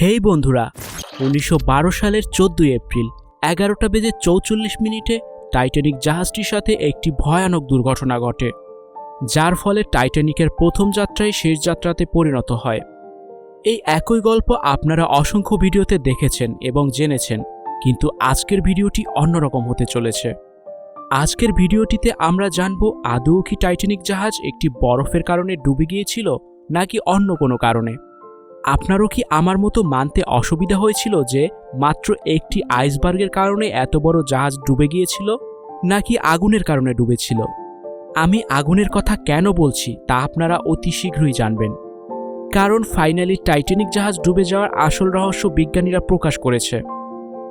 হেই বন্ধুরা, উনিশশো বারো সালের চোদ্দই এপ্রিল, এগারোটা বেজে চৌচল্লিশ মিনিটে টাইটানিক জাহাজটির সাথে একটি ভয়ানক দুর্ঘটনা ঘটে, যার ফলে টাইটানিকের প্রথম যাত্রাই শেষ যাত্রাতে পরিণত হয়। এই একই গল্প আপনারা অসংখ্য ভিডিওতে দেখেছেন এবং জেনেছেন, কিন্তু আজকের ভিডিওটি অন্যরকম হতে চলেছে। আজকের ভিডিওটিতে আমরা জানব, আদৌ কি টাইটানিক জাহাজ একটি বরফের কারণে ডুবে গিয়েছিল, নাকি অন্য কোনো কারণে? আপনারও কি আমার মতো মানতে অসুবিধা হয়েছিল যে মাত্র একটি আইসবার্গের কারণে এত বড় জাহাজ ডুবে গিয়েছিল, নাকি আগুনের কারণে ডুবেছিল? আমি আগুনের কথা কেন বলছি তা আপনারা অতি শীঘ্রই জানবেন। কারণ ফাইনালি টাইটানিক জাহাজ ডুবে যাওয়ার আসল রহস্য বিজ্ঞানীরা প্রকাশ করেছে।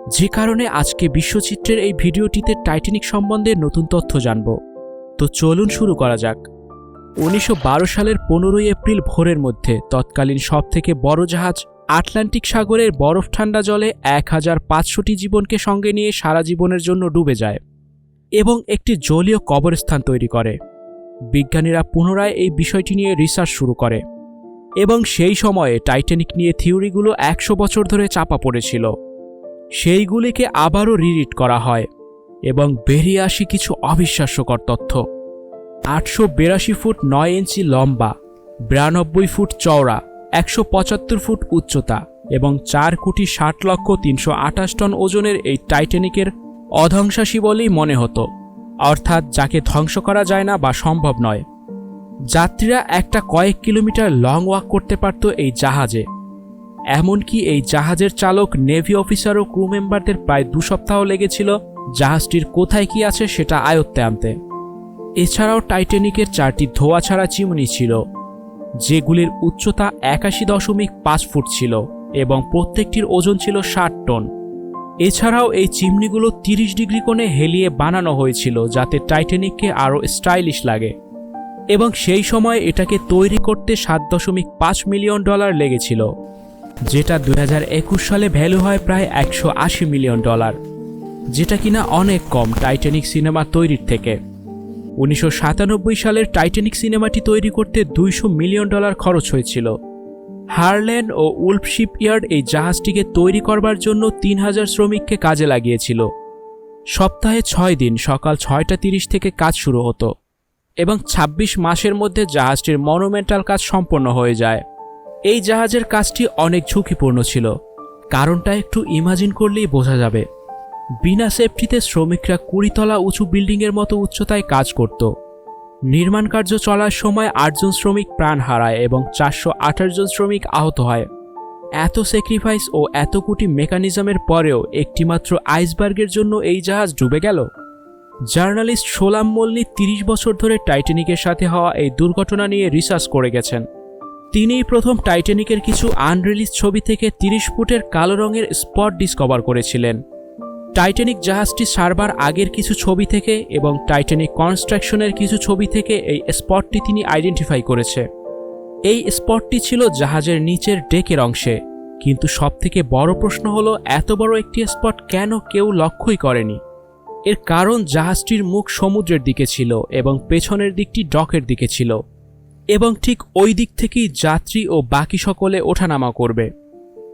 যে কারণে আজকে বিশ্বচিত্রের এই ভিডিওটিতে টাইটানিক সম্বন্ধে নতুন তথ্য জানব। তো চলুন শুরু করা যাক। উনিশশো বারো সালের পনেরোই এপ্রিল ভোরের মধ্যে তৎকালীন সবথেকে বড় জাহাজ আটলান্টিক সাগরের বরফ ঠান্ডা জলে এক হাজার পাঁচশোটি জীবনকে সঙ্গে নিয়ে সারা জীবনের জন্য ডুবে যায় এবং একটি জলীয় কবরস্থান তৈরি করে। বিজ্ঞানীরা পুনরায় এই বিষয়টি নিয়ে রিসার্চ শুরু করে এবং সেই সময়ে টাইটানিক নিয়ে থিওরিগুলো একশো বছর ধরে চাপা পড়েছিল। সেইগুলিকে আবারও রিরিড করা হয় এবং বেরিয়ে আসে কিছু অবিশ্বাস্যকর তথ্য। আটশো বিরাশি ফুট নয় ইঞ্চি লম্বা, বিরানব্বই ফুট চওড়া, একশো পঁচাত্তর ফুট উচ্চতা এবং চার কোটি ষাট লক্ষ তিনশো আঠাশ টন ওজনের এই টাইটানিকের অধ্বংসাসী বলেই মনে হতো। অর্থাৎ যাকে ধ্বংস করা যায় না বা সম্ভব নয়। যাত্রীরা একটা কয়েক কিলোমিটার লং ওয়াক করতে পারত এই জাহাজে। এমনকি এই জাহাজের চালক, নেভি অফিসার ও ক্রু মেম্বারদের প্রায় দু সপ্তাহ লেগেছিল জাহাজটির কোথায় কি আছে সেটা আয়ত্তে আনতে। এছাড়াও টাইটানিকের চারটি ধোয়া ছাড়া চিমনি ছিল, যেগুলির উচ্চতা একাশি দশমিক পাঁচ ফুট ছিল এবং প্রত্যেকটির ওজন ছিল ষাট টন। এছাড়াও এই চিমনিগুলো তিরিশ ডিগ্রি কোণে হেলিয়ে বানানো হয়েছিল যাতে টাইটানিককে আরও স্টাইলিশ লাগে এবং সেই সময় এটাকে তৈরি করতে সাত দশমিক পাঁচ মিলিয়ন ডলার লেগেছিল, যেটা দু হাজার একুশ সালে ভ্যালু হয় প্রায় একশো আশি মিলিয়ন ডলার, যেটা কিনা অনেক কম টাইটানিক সিনেমা তৈরির থেকে। উনিশশো সাতানব্বই সালের টাইটানিক সিনেমাটি তৈরি করতে দুইশো মিলিয়ন ডলার খরচ হয়েছিল। হারল্যান্ড ও উল্ফ শিপইয়ার্ড এই জাহাজটিকে তৈরি করবার জন্য তিন হাজার শ্রমিককে কাজে লাগিয়েছিল। সপ্তাহে ছয় দিন, সকাল ছয়টা তিরিশ থেকে কাজ শুরু হতো এবং ২৬ মাসের মধ্যে জাহাজটির মনুমেন্টাল কাজ সম্পন্ন হয়ে যায়। এই জাহাজের কাজটি অনেক ঝুঁকিপূর্ণ ছিল। কারণটা একটু ইমাজিন করলেই বোঝা যাবে। বিনা সেফটিতে শ্রমিকরা কুড়িতলা উঁচু বিল্ডিংয়ের মতো উচ্চতায় কাজ করত। নির্মাণ কার্য চলার সময় আটজন শ্রমিক প্রাণ হারায় এবং চারশো আঠাশ জন শ্রমিক আহত হয়। এত স্যাক্রিফাইস ও এত কোটি মেকানিজমের পরেও একটিমাত্র আইসবার্গের জন্য এই জাহাজ ডুবে গেল? জার্নালিস্ট সোলাম মল্লি তিরিশ বছর ধরে টাইটানিকের সাথে হওয়া এই দুর্ঘটনা নিয়ে রিসার্চ করে গেছেন। তিনিই প্রথম টাইটানিকের কিছু আনরিলিজ ছবি থেকে তিরিশ ফুটের কালো রঙের স্পট ডিসকভার করেছিলেন। টাইটানিক জাহাজটি সারবার আগের কিছু ছবি থেকে এবং টাইটানিক কনস্ট্রাকশনের কিছু ছবি থেকে এই স্পটটি তিনি আইডেন্টিফাই করেছে। এই স্পটটি ছিল জাহাজের নিচের ডেকের অংশে। কিন্তু সবথেকে বড় প্রশ্ন হলো, এত বড় একটি স্পট কেন কেউ লক্ষ্যই করেনি? এর কারণ জাহাজটির মুখ সমুদ্রের দিকে ছিল এবং পেছনের দিকটি ডকের দিকে ছিল। এবং ঠিক ওই দিক থেকেই যাত্রী ও বাকি সকলে ওঠানামা করবে।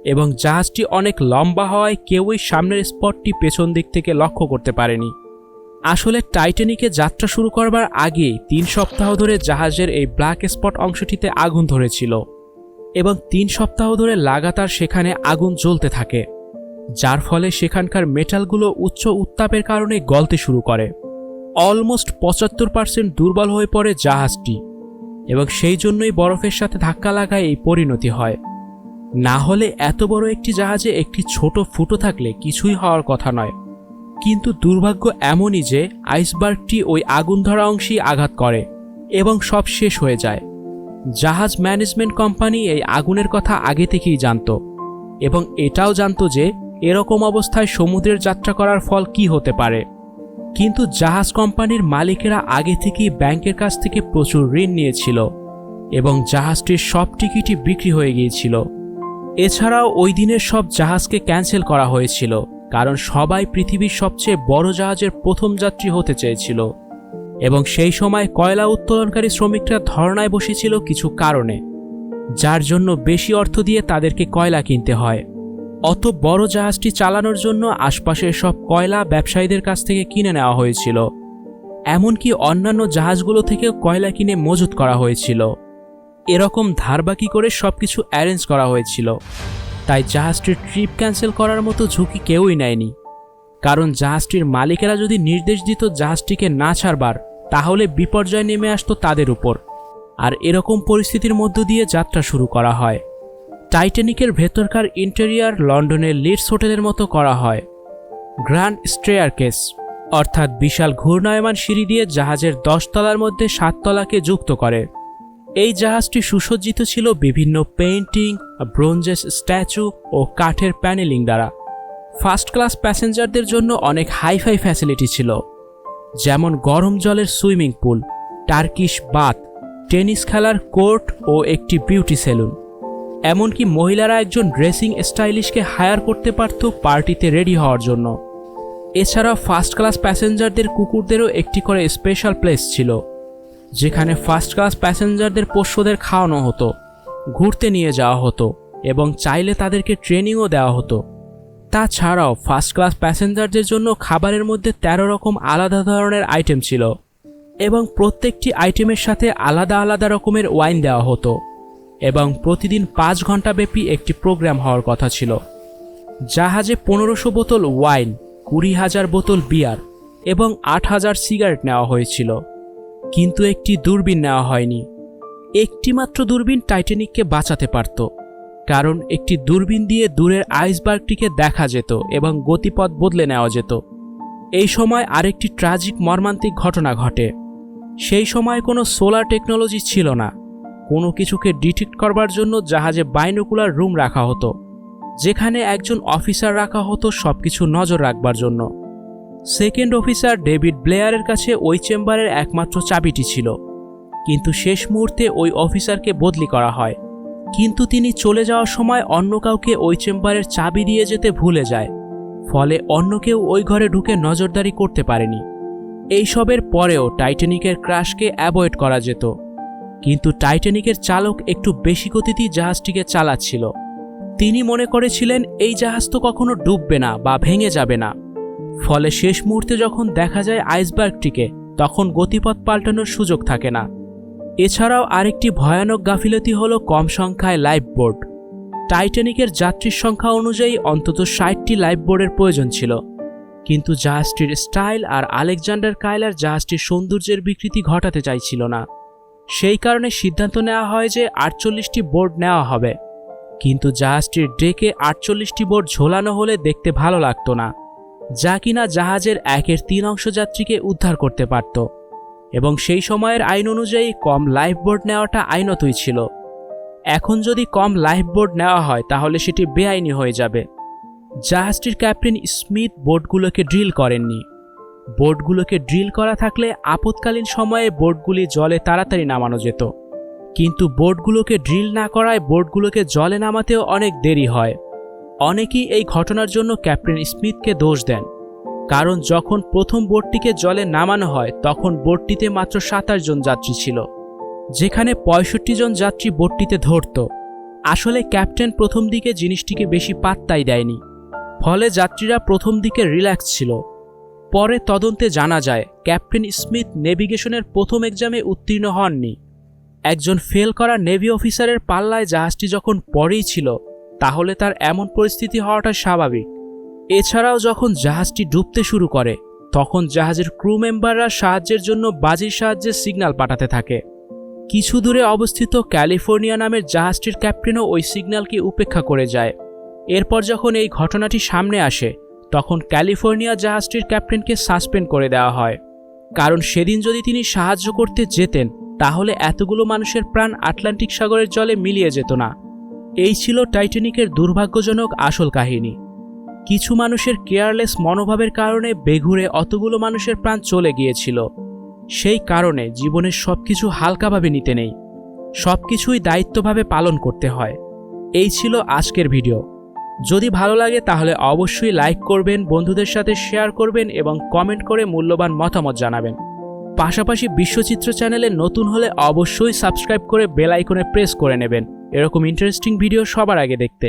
এবং জাহাজটি অনেক লম্বা হওয়ায় কেউই সামনের স্পটটি পেছন দিক থেকে লক্ষ্য করতে পারেনি। আসলে টাইটানিকে যাত্রা শুরু করবার আগে তিন সপ্তাহ ধরে জাহাজের এই ব্ল্যাক স্পট অংশটিতে আগুন ধরেছিল এবং তিন সপ্তাহ ধরে লাগাতার সেখানে আগুন জ্বলতে থাকে, যার ফলে সেখানকার মেটালগুলো উচ্চ উত্তাপের কারণে গলতে শুরু করে। অলমোস্ট পঁচাত্তর পার্সেন্ট দুর্বল হয়ে পড়ে জাহাজটি এবং সেই জন্যই বরফের সাথে ধাক্কা লাগায় এই পরিণতি হয়। না হলে এত বড় একটি জাহাজে একটি ছোট ফুটো থাকলে কিছুই হওয়ার কথা নয়। কিন্তু দুর্ভাগ্য এমনই যে, আইসবার্গটি ওই আগুন ধরা অংশেই আঘাত করে এবং সব শেষ হয়ে যায়। জাহাজ ম্যানেজমেন্ট কোম্পানি এই আগুনের কথা আগে থেকেই জানত এবং এটাও জানত যে, এরকম অবস্থায় সমুদ্রের যাত্রা করার ফল কি হতে পারে। কিন্তু জাহাজ কোম্পানির মালিকেরা আগে থেকেই ব্যাংকের কাছ থেকে প্রচুর ঋণ নিয়েছিল এবং জাহাজটির সব টিকিটই বিক্রি হয়ে গিয়েছিল। এছাড়াও ওই দিনের সব জাহাজকে ক্যান্সেল করা হয়েছিল, কারণ সবাই পৃথিবীর সবচেয়ে বড় জাহাজের প্রথম যাত্রী হতে চেয়েছিল। এবং সেই সময় কয়লা উত্তোলনকারী শ্রমিকরা ধর্নায় বসেছিল কিছু কারণে, যার জন্য বেশি অর্থ দিয়ে তাদেরকে কয়লা কিনতে হয়। অত বড় জাহাজটি চালানোর জন্য আশপাশের সব কয়লা ব্যবসায়ীদের কাছ থেকে কিনে নেওয়া হয়েছিল। এমনকি অন্যান্য জাহাজগুলো থেকেও কয়লা কিনে মজুত করা হয়েছিল। এরকম ধারবাকি করে সব কিছু অ্যারেঞ্জ করা হয়েছিল। তাই জাহাজটির ট্রিপ ক্যান্সেল করার মতো ঝুঁকি কেউই নেয়নি। কারণ জাহাজটির মালিকেরা যদি নির্দেশ দিত জাহাজটিকে না ছাড়বার, তাহলে বিপর্যয় নেমে আসতো তাদের উপর। আর এরকম পরিস্থিতির মধ্য দিয়ে যাত্রা শুরু করা হয়। টাইটানিকের ভেতরকার ইন্টেরিয়ার লন্ডনের লিডস হোটেলের মতো করা হয়। গ্র্যান্ড স্ট্রেয়ার কেস অর্থাৎ বিশাল ঘূর্ণায়মান সিঁড়ি দিয়ে জাহাজের দশতলার মধ্যে সাততলাকে যুক্ত করে। এই জাহাজটি সুসজ্জিত ছিল বিভিন্ন পেইন্টিং, ব্রোঞ্জেস স্ট্যাচু ও কাঠের প্যানেলিং দ্বারা। ফার্স্ট ক্লাস প্যাসেঞ্জারদের জন্য অনেক হাইফাই ফ্যাসিলিটি ছিল, যেমন গরম জলের swimming pool, Turkish bath, tennis খেলার কোর্ট ও একটি বিউটি সেলুন। এমনকি মহিলারা একজন ড্রেসিং স্টাইলিশকে হায়ার করতে পারত পার্টিতে রেডি হওয়ার জন্য। এছাড়া ফার্স্ট ক্লাস প্যাসেঞ্জারদের কুকুরদেরও একটি করে স্পেশাল প্লেস ছিল। যেখানে ফার্স্ট ক্লাস প্যাসেঞ্জারদের পোষ্যদের খাওয়ানো হতো, ঘুরতে নিয়ে যাওয়া হতো এবং চাইলে তাদেরকে ট্রেনিংও দেওয়া হতো। তাছাড়াও ফার্স্ট ক্লাস প্যাসেঞ্জারদের জন্য খাবারের মধ্যে তেরো রকম আলাদা ধরনের আইটেম ছিল এবং প্রত্যেকটি আইটেমের সাথে আলাদা আলাদা রকমের ওয়াইন দেওয়া হতো এবং প্রতিদিন পাঁচ ঘণ্টা ব্যাপী একটি প্রোগ্রাম হওয়ার কথা ছিল। জাহাজে পনেরোশো বোতল ওয়াইন কুড়ি হাজার বোতল বিয়ার এবং আট হাজার সিগারেট নেওয়া হয়েছিল। কিন্তু একটি দূরবীন নেওয়া হয়নি। একটিমাত্র দূরবীন টাইটানিককে বাঁচাতে পারত, কারণ একটি দূরবীন দিয়ে দূরের আইসবার্গটিকে দেখা যেত এবং গতিপথ বদলে নেওয়া যেত। এই সময় আরেকটি ট্রাজিক মর্মান্তিক ঘটনা ঘটে। সেই সময় কোনো সোলার টেকনোলজি ছিল না। কোনো কিছুকে ডিটেক্ট করবার জন্য জাহাজে বাইনোকুলার রুম রাখা হতো, যেখানে একজন অফিসার রাখা হতো সব কিছু নজর রাখবার জন্য। সেকেন্ড অফিসার ডেভিড ব্লেয়ারের কাছে ওই চেম্বারের একমাত্র চাবিটি ছিল। কিন্তু শেষ মুহূর্তে ওই অফিসারকে বদলি করা হয়। কিন্তু তিনি চলে যাওয়ার সময় অন্য কাউকে ওই চেম্বারের চাবি দিয়ে যেতে ভুলে যায়। ফলে অন্য কেউ ওই ঘরে ঢুকে নজরদারি করতে পারেনি। এইসবের পরেও টাইটানিকের ক্রাশকে অ্যাভয়েড করা যেত। কিন্তু টাইটানিকের চালক একটু বেশি গতিতেই জাহাজটিকে চালাচ্ছিল। তিনি মনে করেছিলেন, এই জাহাজ তো কখনো ডুববে না বা ভেঙে যাবে না। ফলে শেষ মুহূর্তে যখন দেখা যায় আইসবার্গটিকে, তখন গতিপথ পাল্টানোর সুযোগ থাকে না। এছাড়াও আরেকটি ভয়ানক গাফিলতি হল কম সংখ্যায় লাইফ বোর্ড। টাইটানিকের যাত্রীর সংখ্যা অনুযায়ী অন্তত ষাটটি লাইফ বোর্ডের প্রয়োজন ছিল। কিন্তু জাহাজটির স্টাইল আর আলেকজান্ডার কাইলার জাহাজটির সৌন্দর্যের বিকৃতি ঘটাতে চাইছিল না। সেই কারণে সিদ্ধান্ত নেওয়া হয় যে আটচল্লিশটি বোর্ড নেওয়া হবে। কিন্তু জাহাজটির ডেকে আটচল্লিশটি বোর্ড ঝোলানো হলে দেখতে ভালো লাগতো না। যা কিনা জাহাজের একের তিন অংশ যাত্রীকে উদ্ধার করতে পারত। এবং সেই সময়ের আইন অনুযায়ী কম লাইফ বোর্ড নেওয়াটা আইনতই ছিল। এখন যদি কম লাইফ বোর্ড নেওয়া হয়, তাহলে সেটি বেআইনি হয়ে যাবে। জাহাজটির ক্যাপ্টেন স্মিথ বোটগুলোকে ড্রিল করেননি। বোটগুলোকে ড্রিল করা থাকলে আপৎকালীন সময়ে বোটগুলি জলে তাড়াতাড়ি নামানো যেত। কিন্তু বোটগুলোকে ড্রিল না করায় বোটগুলোকে জলে নামাতেও অনেক দেরি হয়। অনেকেই এই ঘটনার জন্য ক্যাপ্টেন স্মিথকে দোষ দেন। কারণ যখন প্রথম বোটটিকে জলে নামানো হয়, তখন বোটটিতে মাত্র সাতাশ জন যাত্রী ছিল, যেখানে পঁয়ষট্টি জন যাত্রী বোটটিতে ধরত। আসলে ক্যাপ্টেন প্রথম দিকে জিনিসটিকে বেশি পাত্তাই দেয়নি, ফলে যাত্রীরা প্রথম দিকে রিল্যাক্স ছিল। পরে তদন্তে জানা যায়, ক্যাপ্টেন স্মিথ নেভিগেশনের প্রথম এক্সামে উত্তীর্ণ হননি। একজন ফেল করা নেভি অফিসারের পাল্লায় জাহাজটি যখন পরেই ছিল তাহলে তার এমন পরিস্থিতি হওয়াটা স্বাভাবিক। এছাড়াও যখন জাহাজটি ডুবতে শুরু করে, তখন জাহাজের ক্রু মেম্বাররা সাহায্যের জন্য বাজির সাহায্যে সিগন্যাল পাঠাতে থাকে। কিছু দূরে অবস্থিত ক্যালিফোর্নিয়া নামের জাহাজটির ক্যাপ্টেনও ওই সিগন্যালকে উপেক্ষা করে যায়। এরপর যখন এই ঘটনাটি সামনে আসে, তখন ক্যালিফোর্নিয়া জাহাজটির ক্যাপ্টেনকে সাসপেন্ড করে দেওয়া হয়। কারণ সেদিন যদি তিনি সাহায্য করতে যেতেন, তাহলে এতগুলো মানুষের প্রাণ আটলান্টিক সাগরের জলে মিলিয়ে যেত না। এই ছিল টাইটানিকের দুর্ভাগ্যজনক আসল কাহিনী। কিছু মানুষের কেয়ারলেস মনোভাবের কারণে বেঘুরে অতগুলো মানুষের প্রাণ চলে গিয়েছিল। সেই কারণে জীবনের সব কিছু হালকাভাবে নিতে নেই। সব কিছুই দায়িত্বভাবে পালন করতে হয়। এই ছিল আজকের ভিডিও। যদি ভালো লাগে তাহলে অবশ্যই লাইক করবেন, বন্ধুদের সাথে শেয়ার করবেন এবং কমেন্ট করে মূল্যবান মতামত জানাবেন। পাশাপাশি বিশ্বচিত্র চ্যানেলে নতুন হলে অবশ্যই সাবস্ক্রাইব করে বেল আইকনে প্রেস করে নেবেন। এরকম ইন্টারেস্টিং ভিডিও সবার আগে দেখতে।